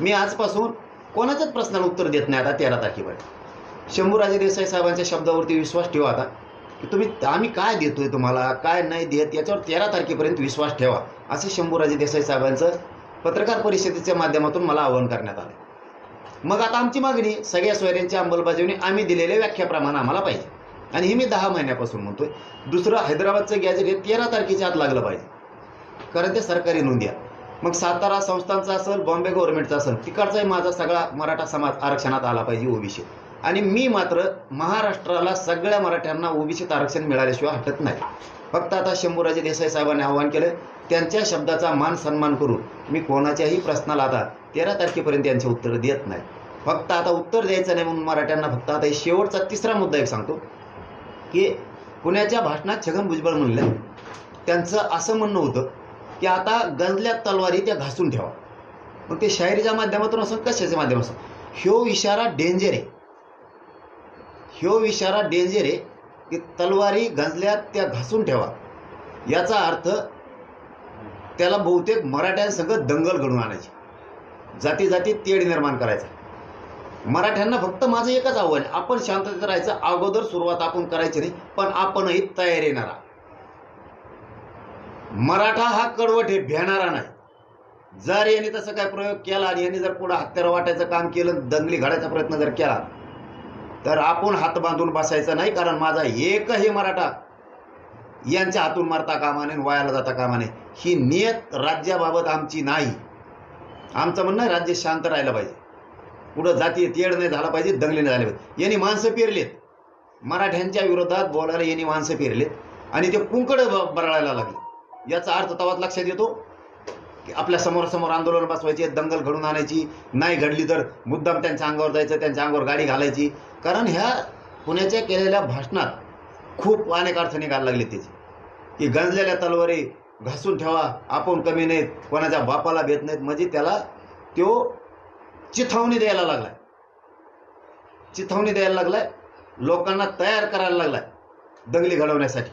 मी आजपासून कोणाच्याच प्रश्नाला उत्तर देत नाही आता तेरा तारखेपर्यंत शंभूराजे देसाई साहेबांच्या शब्दावरती विश्वास ठेवा आता. की तुम्ही आम्ही काय देतोय तुम्हाला काय नाही देत याच्यावर तेरा तारखेपर्यंत विश्वास ठेवा असे शंभूराजे देसाई साहेबांचं पत्रकार परिषदेच्या माध्यमातून मला आवाहन करण्यात आलं मग आता आमची मागणी सगळ्या सोयऱ्यांची अंमलबजावणी आम्ही दिलेल्या व्याख्याप्रमाणे आम्हाला पाहिजे. आणि हे मी दहा महिन्यापासून म्हणतोय. दुसरं हैदराबादचं गॅजेट हे तेरा तारखेच्या आत लागलं पाहिजे. कारण ते सरकारी नोंदी आहे मग सातारा संस्थांचा असेल बॉम्बे गव्हर्नमेंटचा असेल तिकडचाही माझा सगळा मराठा समाज आरक्षणात आला पाहिजे ओबीसी. आणि मी मात्र महाराष्ट्राला सगळ्या मराठ्यांना ओबीसीत आरक्षण मिळाल्याशिवाय हटत नाही. फक्त आता शंभूराजे देसाई साहेबांनी आवाहन केलं त्यांच्या शब्दाचा मान सन्मान करून मी कोणाच्याही प्रश्नाला आता तेरा तारखेपर्यंत यांचे उत्तर देत नाही. फक्त आता उत्तर द्यायचं नाही म्हणून मराठ्यांना फक्त आता हे शेवटचा तिसरा मुद्दा एक सांगतो की पुण्याच्या भाषणात छगन भुजबळ म्हणलं त्यांचं असं म्हणणं होतं की आता गंजल्या तलवारी त्या घासून ठेवा. मग ते शायरीच्या माध्यमातून असं कशाच्या माध्यमातून असं. ह्यो इशारा डेंजर आहे. ह्यो इशारा डेंजर आहे की तलवारी गंजल्या त्या घासून ठेवा. याचा अर्थ त्याला बहुतेक मराठ्यांसंग दंगल घडून आणायची. जाती जाती तेढ निर्माण करायचा. मराठ्यांना फक्त माझं एकच आव्हान आहे. आपण शांततेत राहायचं अगोदर सुरुवात आपण करायची नाही पण आपणही तयार येणारा मराठा हा कडवट हे भेणारा नाही. जर यांनी तसं काय प्रयोग केला आणि यांनी जर पुढे हत्यार वाटायचं काम केलं दंगली घडायचा प्रयत्न जर केला तर आपण हात बांधून बसायचं नाही कारण माझा एकही मराठा यांच्या हातून मारता कामा नये वायाला जाता कामा नये. ही नियत राज्याबाबत आमची नाही. आमचं म्हणणं आहे, राज्य शांत राहिलं पाहिजे. पुढं जाती तेढ नाही झाला पाहिजे दंगली नाही झाले पाहिजे. यांनी माणसं पेरलेत. मराठ्यांच्या विरोधात बोलायला यांनी माणसं पेरलेत. आणि ते कुंकड ब- बरळायला लागले. याचा अर्थ तवाच लक्षात येतो की आपल्यासमोर समोर आंदोलन बसवायचे दंगल घडून आणायची नाही घडली तर मुद्दाम त्यांच्या अंगावर जायचं त्यांच्या अंगावर गाडी घालायची. कारण ह्या पुण्याच्या केलेल्या भाषणात खूप अनेक अर्थ निघायला लागले त्याचे की गंजलेल्या तलवारी घासून ठेवा आपण कमी नाहीत कोणाच्या बापाला भेट नाहीत. म्हणजे त्याला तो चिथावणी द्यायला लागलाय. चिथावणी द्यायला लागलाय. लोकांना तयार करायला लागलाय दंगली घडवण्यासाठी.